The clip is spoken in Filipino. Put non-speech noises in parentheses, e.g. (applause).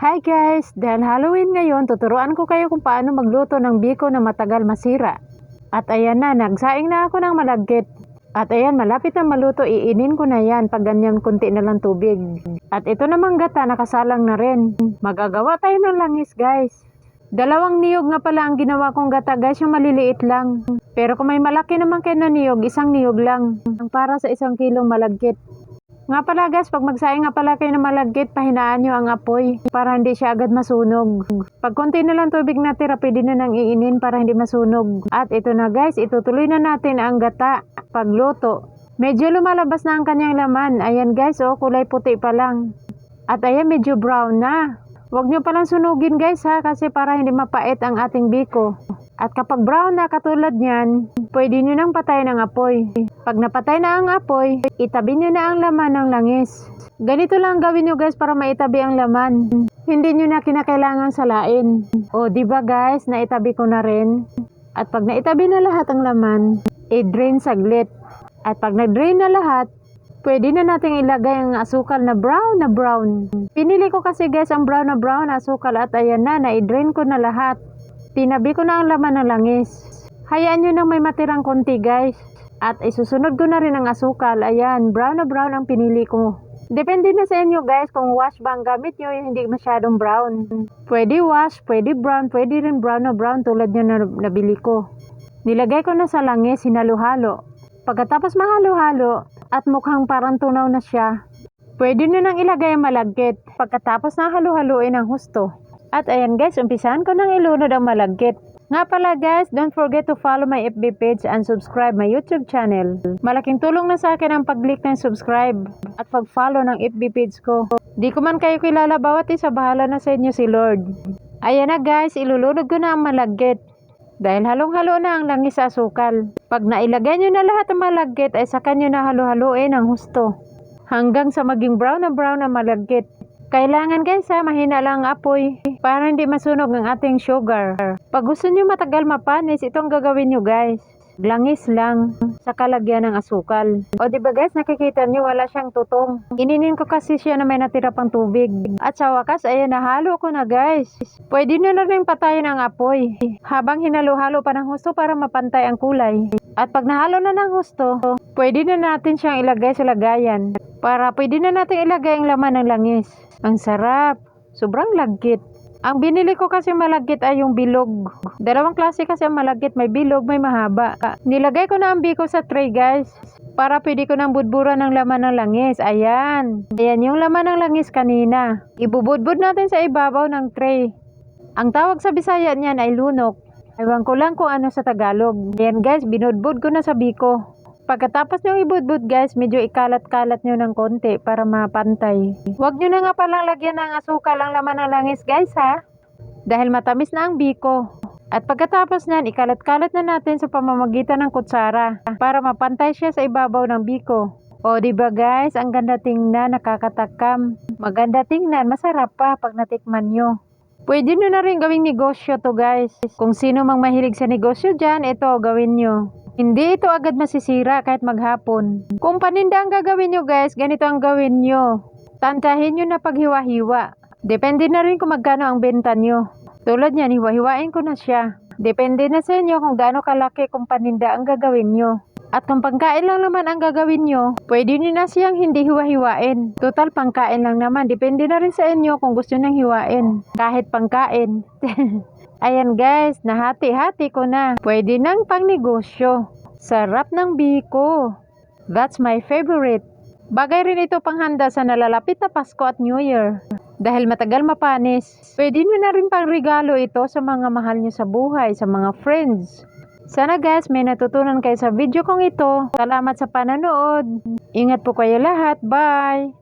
Hi guys! Dahil Halloween ngayon, tuturuan ko kayo kung paano magluto ng biko na matagal masira. At ayan na, nagsaing na ako ng malagkit. At ayan, malapit na maluto, iinin ko na yan pag ganyan kunti na lang tubig. At ito namang gata, nakasalang na rin. Magagawa tayo ng langis guys. Dalawang niyog nga pala ang ginawa kong gata guys, yung maliliit lang. Pero kung may malaki naman kayo na niyog, isang niyog lang. Ang para sa isang kilong malagkit. Nga pala guys, pag magsaing nga pala kayo ng malagkit, pahinaan nyo ang apoy para hindi siya agad masunog. Pag konti na lang tubig natira, pwede na nang iinin para hindi masunog. At ito na guys, itutuloy na natin ang gata pagluto. Medyo lumalabas na ang kanyang laman. Ayan guys, oh, kulay puti pa lang. At ayan, medyo brown na. Huwag nyo palang sunugin guys ha, kasi para hindi mapait ang ating biko. At kapag brown na katulad niyan, pwede nyo nang patayin ang apoy. Pag napatay na ang apoy, itabi nyo na ang laman ng langis. Ganito lang gawin nyo guys para maitabi ang laman. Hindi nyo na kinakailangan salain. O ba guys, naitabi ko na rin. At pag naitabi na lahat ang laman, i-drain saglit. At pag na-drain na lahat, pwede na nating ilagay ang asukal na brown na brown. Pinili ko kasi guys ang brown na brown na asukal at ayan na, na-drain ko na lahat. Tinabi ko na ang laman ng langis. Hayaan nyo nang may matirang konti guys. At isusunod ko na rin ang asukal. Ayan, brown na brown ang pinili ko. Depende na sa inyo guys kung wash ba ang gamit nyo yung hindi masyadong brown. Pwede wash, pwede brown, pwede rin brown na brown tulad nyo na nabili ko. Nilagay ko na sa langis, hinaluhalo. Pagkatapos mahalo-halo at mukhang parang tunaw na siya, pwede nyo nang ilagay ang malagkit pagkatapos na halo-haluin ang husto. At ayan guys, umpisahan ko nang ilunod ang malagkit. Nga pala guys, don't forget to follow my FB page and subscribe my YouTube channel. Malaking tulong na sa akin ang pag-click ng subscribe at pag-follow ng FB page ko. Di ko man kayo kilala bawat isa, bahala na sa inyo si Lord. Ayan na guys, ilulunod ko na ang malagkit. Dahil halong-halo na ang langis sa asukal. Pag nailagay nyo na lahat ng malagkit ay saka nyo na halo-haloin ang husto. Hanggang sa maging brown na brown na malagkit. Kailangan guys ha, mahina lang ang apoy para hindi masunog ang ating sugar. Pag gusto nyo matagal mapanis, itong gagawin nyo guys. Langis lang sa kalagyan ng asukal. O di ba guys, nakikita nyo wala siyang tutong. Ininin ko kasi siya na may natira pang tubig. At sa wakas, ayan nahalo ko na guys. Pwede nyo na rin patayin ang apoy. Habang hinalo-halo pa ng husto para mapantay ang kulay. At pag nahalo na ng husto, pwede na natin siyang ilagay sa lagayan. Para pwede na natin ilagay ang laman ng langis. Ang sarap. Sobrang lagkit. Ang binili ko kasi malagkit ay yung bilog. Dalawang klase kasi ang malagkit. May bilog, may mahaba. Nilagay ko na ang biko sa tray guys. Para pwede ko nang budburan ng laman ng langis. Ayan. Ayan yung laman ng langis kanina. Ibubudbud natin sa ibabaw ng tray. Ang tawag sa Bisaya niyan ay lunok. Ewan ko lang kung ano sa Tagalog. Ayan guys, binudbud ko na sa biko. Pagkatapos nyo ibudbud guys, medyo ikalat-kalat nyo ng konti para mapantay. Huwag nyo na nga palang lagyan ng asukal ang laman ng langis guys ha. Dahil matamis na ang biko. At pagkatapos nyan, ikalat-kalat na natin sa pamamagitan ng kutsara para mapantay siya sa ibabaw ng biko. O di ba guys, ang ganda tingnan, nakakatakam. Maganda tingnan, masarap pa pag natikman nyo. Pwede nyo na rin gawing negosyo to guys. Kung sino mang mahilig sa negosyo dyan, ito gawin nyo. Hindi ito agad masisira kahit maghapon. Kung paninda ang gagawin nyo guys, ganito ang gawin nyo. Tantahin nyo na paghiwa-hiwa. Depende na rin kung magkano ang benta nyo. Tulad niyan, hiwa-hiwain ko na siya. Depende na sa inyo kung gaano kalaki kung paninda ang gagawin nyo. At kung pangkain lang naman ang gagawin nyo, pwede nyo na siyang hindi hiwa-hiwain. Total, pangkain lang naman. Depende na rin sa inyo kung gusto nang hiwain. Kahit pangkain. (laughs) Ayan guys, nahati-hati ko na. Pwede nang pangnegosyo. Sarap ng biko. That's my favorite. Bagay rin ito panghanda sa nalalapit na Pasko at New Year. Dahil matagal mapanis, pwede nyo na rin pang regalo ito sa mga mahal nyo sa buhay, sa mga friends. Sana guys, may natutunan kayo sa video kong ito. Salamat sa pananood. Ingat po kayo lahat. Bye!